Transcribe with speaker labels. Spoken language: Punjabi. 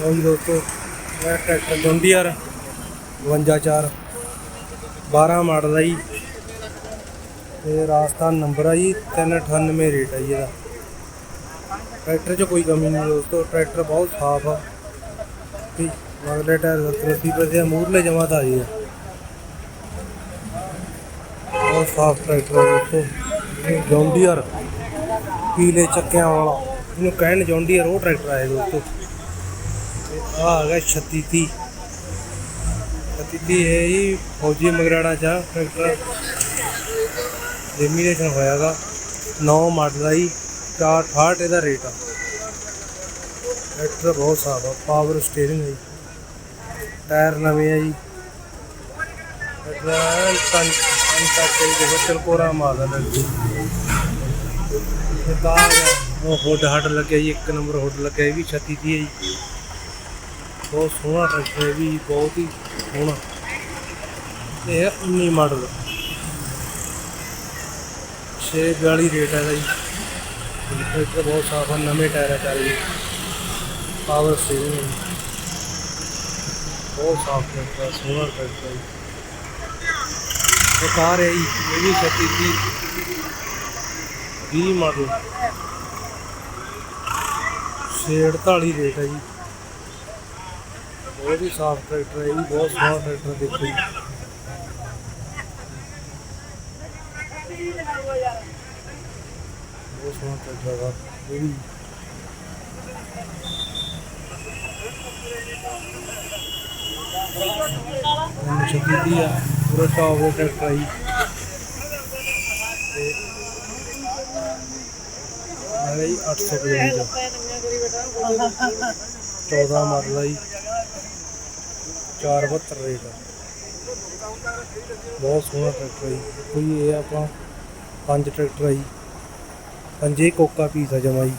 Speaker 1: ਲਓ ਜੀ ਦੋਸਤੋ ਇਹ ਟਰੈਕਟਰ ਜੌਂਡੀਅਰ 52 12 ਮਾਡਲ ਆ ਜੀ। ਤੇ ਰਾਜਸਥਾਨ ਨੰਬਰ ਆ ਜੀ 398 ਰੇਟ ਆ ਜੀ ਇਹਦਾ। ਟਰੈਕਟਰ 'ਚ ਕੋਈ ਕਮੀ ਨਹੀਂ ਦੋਸਤੋ, ਟਰੈਕਟਰ ਬਹੁਤ ਸਾਫ਼ ਆ। ਤੇ ਮਗਲੇ ਟਾਇਰ 70 ਪੈਸੇ ਮੂਰਲੇ ਜਮਾ ਤਾਂ ਜੀ ਆ। ਬਹੁਤ ਸਾਫ਼ ਟਰੈਕਟਰ ਆ ਦੋਸਤੋ। ਇਹ ਪੀਲੇ ਚੱਕਿਆਂ ਵਾਲਾ। ਇਹਨੂੰ ਕਹਿਣ ਜੌਂਡੀਅਰ ਉਹ ਟਰੈਕਟਰ ਆਏ ਦੋਸਤੋ। ਤੇ ਆ ਆ ਗਿਆ 3630 3630 ਹੈ ਜੀ, ਫੌਜੀ ਮਗਰਾੜਾ ਚ ਟਰੈਕਟਰ। ਲੈਮੀਨੇਸ਼ਨ ਹੋਇਆਗਾ। 9 ਮਾਡਲ ਆ ਜੀ 468 ਇਹਦਾ ਰੇਟ ਆ। ਟਰੈਕਟਰ ਬਹੁਤ ਸਾਫ਼ ਆ ਪਾਵਰ ਸਟੀਅਰਿੰਗ ਹੈ ਜੀ। ਟਾਇਰ ਨਵੇਂ ਆ ਜੀ। ਟਰੈਕਟਰ ਕੰਨ ਤੱਕ ਦੇ ਦੇਖੋ ਚਲਕੋਰਾ ਮਾਰਦਾ ਟਰੈਕਟਰ ਇਹ ਤਾਂ ਉਹ ਹੁੱਡ ਹੱਡ ਲੱਗਿਆ ਜੀ, ਇੱਕ ਨੰਬਰ ਹੋਡ ਲੱਗਿਆ ਇਹ ਵੀ 36 ਦੀ ਹੈ ਜੀ। ਬਹੁਤ ਸੋਹਣਾ ਟਰੈਕਟਰ ਹੈ ਵੀ ਬਹੁਤ ਹੀ ਸੋਹਣਾ। ਇਹ ਹੈ 19 ਮਾਡਲ। 642 ਰੇਟ ਹੈ ਜੀ ਟਰੈਕਟਰ ਬਹੁਤ ਸਾਫ਼ ਹੈ ਨਵੇਂ ਟਾਇਰ ਹੈ ਚਾਰੇ ਪਾਵਰ ਸਟੀਅਰਿੰਗ ਹੈ ਬਹੁਤ ਸਾਫ਼ ਟਰੈਕਟਰ ਹੈ ਸੋਹਣਾ ਟਰੈਕਟਰ ਹੈ ਜੀ। ਇਹ ਕਾਰ ਹੈ ਜੀ, ਇਹ ਵੀ 36 ਦੀ 20 ਮਾਡਲ। 648 ਰੇਟ ਹੈ ਜੀ। ਬਹੁਤ ਹੀ ਸਾਫ਼ ਟਰੈਕਟਰ ਹੈ ਇਹ ਵੀ ਬਹੁਤ ਸੋਹਣਾ ਟਰੈਕਟਰ ਦੇਖੋ ਬਹੁਤ ਸੋਹਣਾ ਟਰੈਕਟਰ ਹੈਗਾ, ਇਹ ਵੀ। ਹੁਣ ਛੱਡੀ ਆ, ਪੂਰਾ ਟੌਪ ਦਾ ਟਰੈਕਟਰ ਹੈ ਨਾਲੇ 800 ਕਿਲੋਮੀਟਰ 14 ਮਾਡਲ ਆ 472 ਰੇਟ ਆ। ਬਹੁਤ ਸੋਹਣਾ ਟਰੈਕਟਰ ਹੈ ਜੀ। ਕੋਈ ਇਹ ਆਪਾਂ ਪੰਜ ਟਰੈਕਟਰ ਆ ਜੀ। ਪੰਜੇ ਕੋਕਾ ਪੀਸ ਆ ਜਮਾ ਜੀ।